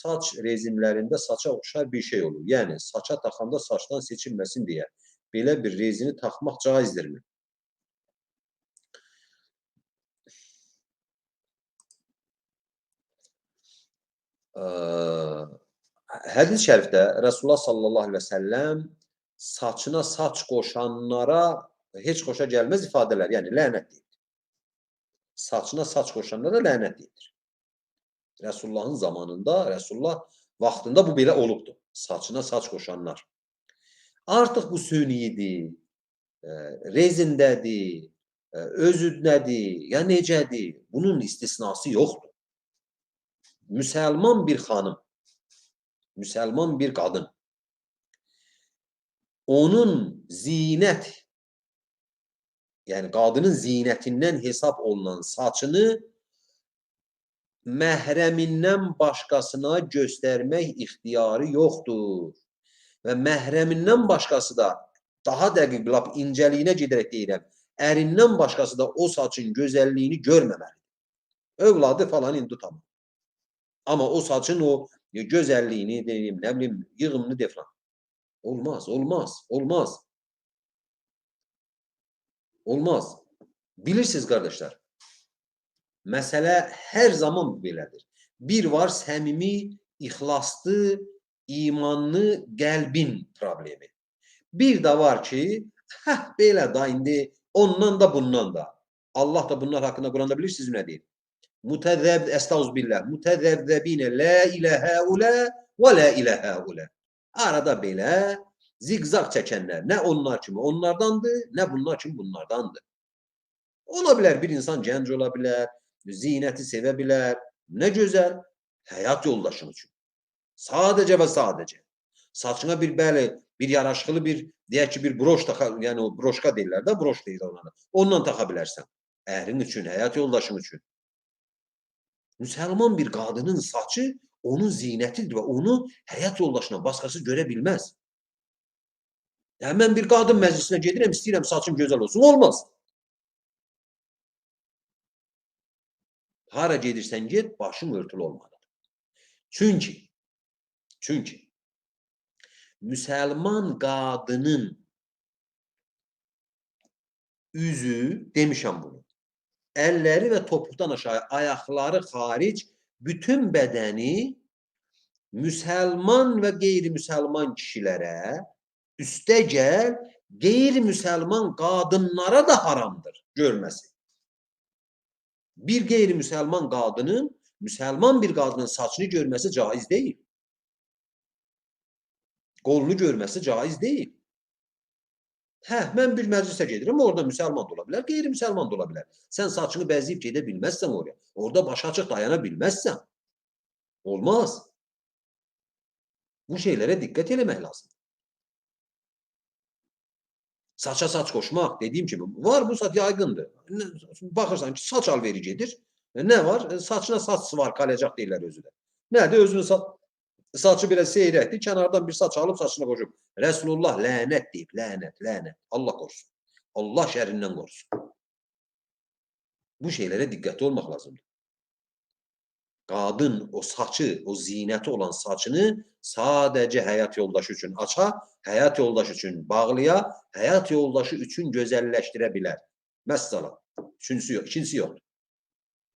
saç rezimlərində saça oxşar bir şey olur. Yəni saça taxanda saçdan seçilməsin deyə belə bir rezini taxmaq caizdirmi? Hədis şərifdə Rasulullah sallallahu əleyhi və səlləm saçına saç qoşanlara heç xoşa gəlməz ifadələr, yəni lənət deyir. Saçına saç qoşanlara lənət deyir. Resulullah'ın zamanında, Resulullah vaxtında bu belə olubdu. Saçına saç qoşanlar. Artıq bu sünnidir, e, rezindədir, e, özüdnədir, ya necədir? Bunun istisnası yoxdur. Müsəlman bir xanım, müsəlman bir qadın onun zinət yəni qadının zinətindən hesab olunan saçını məhrəmindən başqasına göstərmək ixtiyarı yoxdur. Və məhrəmindən başqası da daha dəqiq lap incəliyinə gedərək deyirəm, ərindən başqası da o saçın gözəlliyini görməməlidir. Övladı falan indi tamam. Amma o saçın o gözəlliyini, deyim, nə bilim, yığımını de falan. Olmaz, olmaz, olmaz. Olmaz. Bilirsiniz kardeşler. Məsələ hər zaman belədir. Bir var səmimi, ixlaslı, imanlı qəlbin problemi. Bir də var ki, hə belə da indi ondan da bundan da. Allah da bunlar haqqında Quranda bilirsiniz nə deyir? Mutəzzəb estağfirullah. Mutəzzəbbinə la ilahe ula və la ilahe ula. Arada belə zigzag çəkənlər nə onlar kimi onlardandır, nə bunlar kimi bunlardandır. Ola bilər bir insan gənc ola bilər, zinəti sevə bilər. Nə gözəl həyat yoldaşın üçün. Sadəcə və sadəcə. Saçına bir bəli, bir yaraşıqlı bir deyək ki, bir broş taxa, yəni o broşka deyirlər də, broş deyirlər ona. Ondan taxa bilərsən. Ərin üçün, həyat yoldaşın üçün. Müsəlman bir qadının saçı onun zinətidir və onu həyat yoldaşına başqası görə bilməz. Yəni mən bir qadın məclisinə gedirəm, istəyirəm saçım gözəl olsun. Olmaz. Hara gedirsən get, başın örtülü olmalıdır. Çünki çünki müsəlman qadının üzü demişəm bunu. Əlləri və topuqdan aşağı ayaqları xaric bütün bədəni müsəlman və qeyri-müsəlman kişilərə üstəgəl qeyri-müsəlman qadınlara da haramdır görməsi. Bir qeyri-müsəlman qadının müsəlman bir qadının saçını görməsi caiz deyil. Qolunu görməsi caiz deyil. Hə, mən bir məclisə gedirəm, orada müsəlman da ola bilər, qeyri-müsəlman da ola bilər. Sən saçını bəzəyib gedə bilməzsən oraya. Orada başı açıq dayana bilməzsən. Olmaz. Bu şeylərə diqqət eləmək lazım. Saça saç koşmak dediğim gibi var bu saç yaygındır. Bakırsan ki saç alvericidir. E, ne var? E, saçına saç var kalacak değiller özüde. Nerede? Özünün sa saçı biraz seyretti. Kenardan bir saç alıp saçına koşup. Resulullah lanet deyip lanet lanet. Allah korusun. Allah şerrinden korusun. Bu şeylere dikkatli olmak lazımdır. Qadın o saçı, o zinəti olan saçını sadəcə həyat yoldaşı üçün aça, həyat yoldaşı üçün bağlaya, həyat yoldaşı üçün gözəlləşdirə bilər. Məsələn, üçüncüsü yox, ikincisi yoxdur.